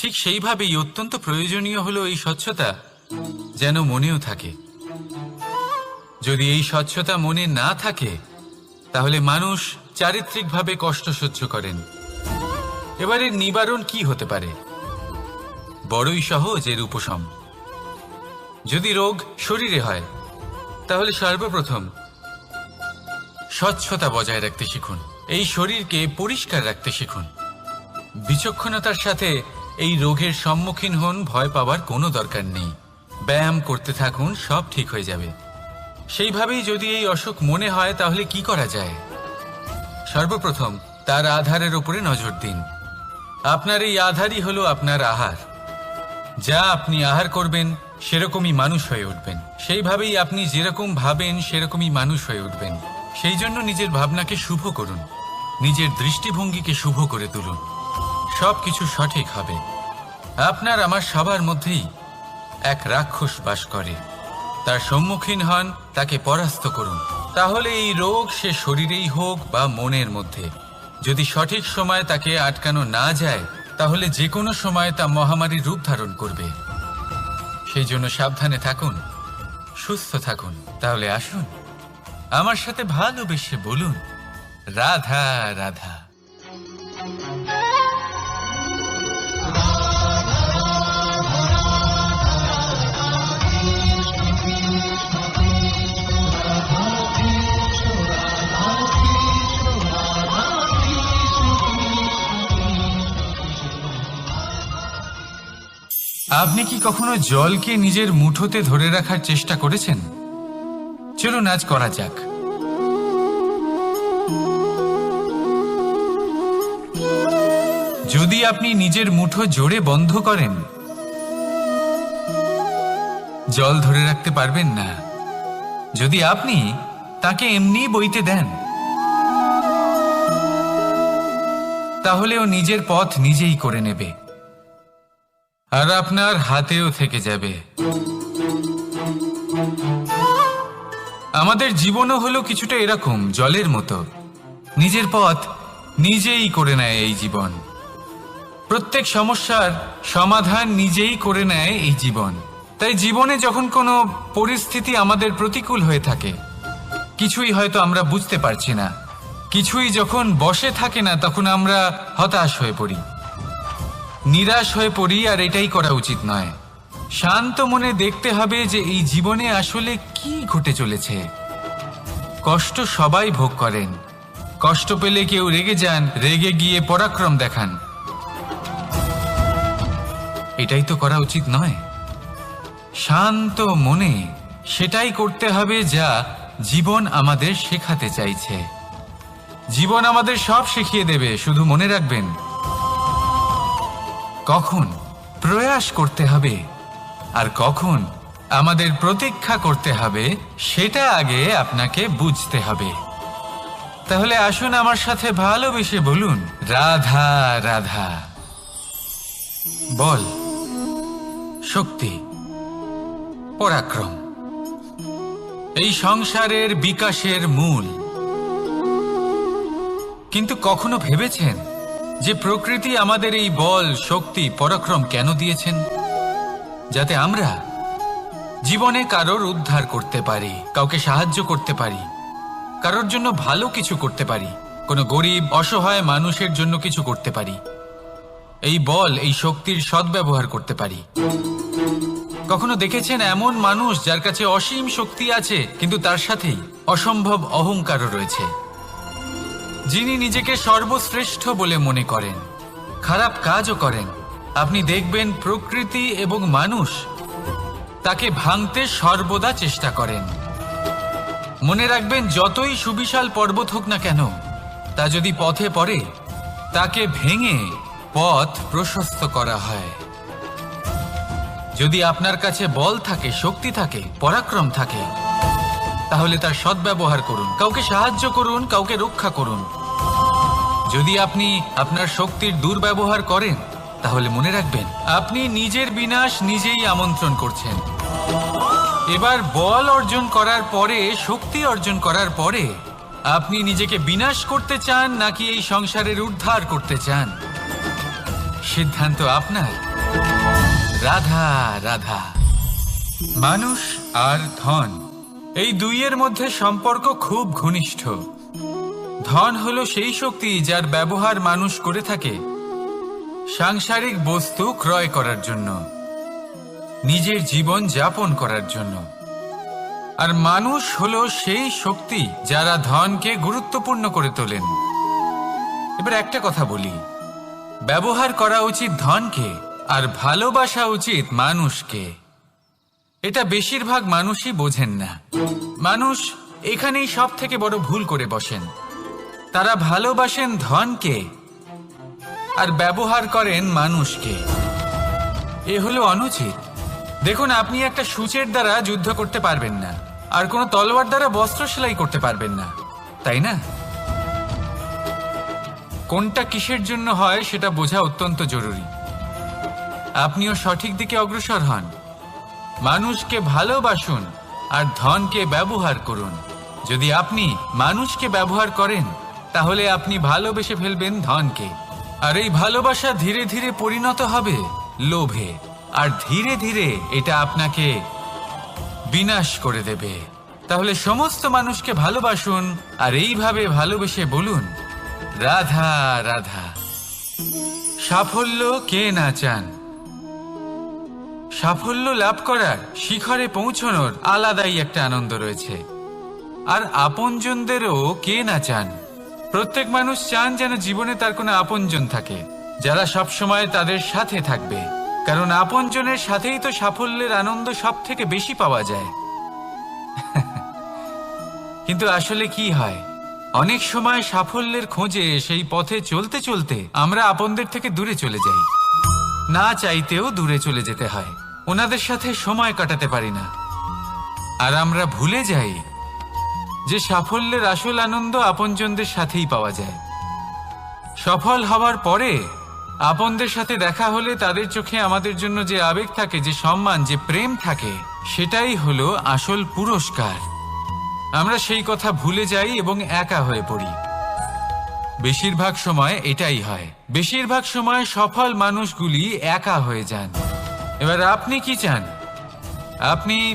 ঠিক সেইভাবেই অত্যন্ত প্রয়োজনীয় হলো এই স্বচ্ছতা যেন মনেও থাকে। যদি এই স্বচ্ছতা মনে না থাকে, তাহলে মানুষ চারিত্রিকভাবে কষ্ট সহ্য করেন। এবারে নিবারণ কি হতে পারে? বড়ই সহজ এর উপশম। যদি রোগ শরীরে হয়, তাহলে সর্বপ্রথম স্বচ্ছতা বজায় রাখতে শিখুন। এই শরীরকে পরিষ্কার রাখতে শিখুন। বিচক্ষণতার সাথে এই রোগের সম্মুখীন হন, ভয় পাওয়ার কোনো দরকার নেই। ব্যায়াম করতে থাকুন, সব ঠিক হয়ে যাবে। সেইভাবেই যদি এই অসুখ মনে হয়, তাহলে কি করা যায়? সর্বপ্রথম, তার আধারের উপরে নজর দিন। আপনার এই আধারই হলো আপনার আহার। যা আপনি আহার করবেন, সেরকমই মানুষ হয়ে উঠবেন। সেইভাবেই আপনি যেরকম ভাবেন, সেরকমই মানুষ হয়ে উঠবেন। সেই জন্য নিজের ভাবনাকে শুভ করুন। নিজের দৃষ্টিভঙ্গিকে শুভ করে তুলুন। সব কিছু সঠিক হবে। আপনার আমার সবার মধ্যেই এক রাক্ষস বাস করে। তার সম্মুখীন হন, তাকে পরাস্ত করুন। তাহলে এই রোগ সে শরীরেই হোক বা মনের মধ্যে। যদি সঠিক সময় তাকে আটকানো না যায়, তাহলে যে কোনো সময় তা মহামারীর রূপ ধারণ করবে। সেই জন্য সাবধানে থাকুন, সুস্থ থাকুন। তাহলে আসুন, আমার সাথে ভালোবেসে বলুন, রাধা রাধা। আপনি কি কখনো জলকে নিজের মুঠোতে ধরে রাখার চেষ্টা করেছেন? চলুন আজ করা যাক। যদি আপনি নিজের মুঠো জোরে বন্ধ করেন, জল ধরে রাখতে পারবেন না। যদি আপনি তাকে এমনি বইতে দেন তাহলে ও নিজের পথ নিজেই করে নেবে। আর আপনার হাতেও থেকে যাবে। আমাদের জীবনও হলো কিছুটা এরকম, জলের মতো। নিজের পথ নিজেই করে নেয় এই জীবন। প্রত্যেক সমস্যার সমাধান নিজেই করে নেয় এই জীবন। তাই জীবনে যখন কোনো পরিস্থিতি আমাদের প্রতিকূল হয়ে থাকে, কিছুই হয়তো আমরা বুঝতে পারছি না। কিছুই যখন বসে থাকে না, তখন আমরা হতাশ হয়ে পড়ি। নিরাশ হয়ে পড়ি আর এটাই করা উচিত নয়। শান্ত মনে দেখতে হবে যে এই জীবনে আসলে কি ঘটে চলেছে। কষ্ট সবাই ভোগ করেন। কষ্ট পেলে কেউ রেগে যান, রেগে গিয়ে পরাক্রম দেখান। এটাই তো করা উচিত নয়। শান্ত মনে সেটাই করতে হবে যা জীবন আমাদের শেখাতে চাইছে। জীবন আমাদের সব শিখিয়ে দেবে, শুধু মনে রাখবেন। কখন প্রয়াস করতে হবে আর কখন আমাদের প্রতীক্ষা করতে হবে সেটা আগে আপনাকে বুঝতে হবে। তাহলে আসুন আমার সাথে ভালোবেসে বলুন, রাধা রাধা। বল, শক্তি, পরাক্রম। এই সংসারের বিকাশের মূল। কিন্তু কখনো ভেবেছেন? যে প্রকৃতি আমাদের এই বল, শক্তি, পরাক্রম কেন দিয়েছেন? যাতে আমরা জীবনে কারোর উদ্ধার করতে পারি, কাউকে সাহায্য করতে পারি, কারোর জন্য ভালো কিছু করতে পারি, কোনো গরিব, অসহায় মানুষের জন্য কিছু করতে পারি, এই বল, এই শক্তির সদ্ব্যবহার করতে পারি। কখনো দেখেছেন এমন মানুষ যার কাছে অসীম শক্তি আছে, কিন্তু তার সাথেই অসম্ভব অহংকারও রয়েছে? যিনি নিজেকে সর্বশ্রেষ্ঠ বলে মনে করেন। খারাপ কাজও করেন। আপনি দেখবেন প্রকৃতি এবং মানুষ তাকে ভাঙতে সর্বদা চেষ্টা করেন। মনে রাখবেন, যতই সুবিশাল পর্বত হোক না কেন, তা যদি পথে পড়ে, তাকে ভেঙে পথ প্রশস্ত করা হয়। যদি আপনার কাছে বল থাকে, শক্তি থাকে, পরাক্রম থাকে, তাহলে তার সদ্ব্যবহার করুন। কাউকে সাহায্য করুন, কাউকে রক্ষা করুন। যদি আপনি আপনার শক্তির দুর্ব্যবহার করেন, তাহলে মনে রাখবেন, আপনি নিজের বিনাশ নিজেই আমন্ত্রণ করছেন। এবার বল অর্জন করার পরে, শক্তি অর্জন করার পরে, আপনি নিজেকে বিনাশ করতে চান নাকি এই সংসারের উদ্ধার করতে চান? সিদ্ধান্ত আপনার। রাধা রাধা। মানুষ আর ধন, এই দুইয়ের মধ্যে সম্পর্ক খুব ঘনিষ্ঠ। ধন হলো সেই শক্তি যার ব্যবহার মানুষ করে থাকে, সাংসারিক বস্তু ক্রয় করার জন্য, নিজের জীবন যাপন করার জন্য। আর মানুষ হলো সেই শক্তি যারা ধনকে গুরুত্বপূর্ণ করে তোলেন। এবার একটা কথা বলি। ব্যবহার করা উচিত ধনকে আর ভালোবাসা উচিত মানুষকে। এটা বেশিরভাগ মানুষই বোঝেন না। মানুষ এখানেই সব থেকে বড় ভুল করে বসেন। তারা ভালোবাসেন ধনকে আর ব্যবহার করেন মানুষকে। এ হলো অনুচিত। দেখুন, আপনি একটা সূচের দ্বারা যুদ্ধ করতে পারবেন না, আর কোনো তলোয়ার দ্বারা বস্ত্র সেলাই করতে পারবেন না, তাই না? কোনটা কিসের জন্য হয় সেটা বোঝা অত্যন্ত জরুরি। আপনিও সঠিক দিকে অগ্রসর হন। মানুষকে ভালোবাসুন আর ধনকে ব্যবহার করুন। যদি আপনি মানুষকে ব্যবহার করেন তাহলে আপনি ভালোবেসে ফেলবেন ধনকে। আর এই ভালোবাসা ধীরে ধীরে পরিণত হবে লোভে। আর ধীরে ধীরে এটা আপনাকে বিনাশ করে দেবে। তাহলে সমস্ত মানুষকে ভালোবাসুন আর এইভাবে ভালোবেসে বলুন, রাধা রাধা। সাফল্য কে না চান? সাফল্য লাভ করার শিখরে পৌঁছানোর আলাদাই একটা আনন্দ রয়েছে। আর আপনজনদেরও কে না চান? প্রত্যেক মানুষ চান যেন জীবনে তার কোনো আপনজন থাকে, যারা সব সময় তাদের সাথে থাকবে। কারণ আপনজনের সাথেই তো সাফল্যের আনন্দ সব থেকে বেশি পাওয়া যায়। কিন্তু আসলে কি হয়? অনেক সময় সাফল্যের খোঁজে সেই পথে চলতে চলতে আমরা আপনদের থেকে দূরে চলে যাই। না চাইতেও দূরে চলে যেতে হয়। ওনাদের সাথে সময় কাটাতে পারি না। আর আমরা ভুলে যাই যে সাফল্যের আসল আনন্দ আপনজনদের সাথেই পাওয়া যায়। সফল হওয়ার পরে আপনদের সাথে দেখা হলে তাদের চোখে আমাদের জন্য যে আবেগ থাকে, যে সম্মান, যে প্রেম থাকে, সেটাই হলো আসল পুরস্কার। আমরা সেই কথা ভুলে যাই এবং একা হয়ে পড়ি। বেশিরভাগ সময় এটাই হয়। বেশিরভাগ সময় সফল মানুষগুলি একা হয়ে যান। এবার আপনি কি চান? আপনি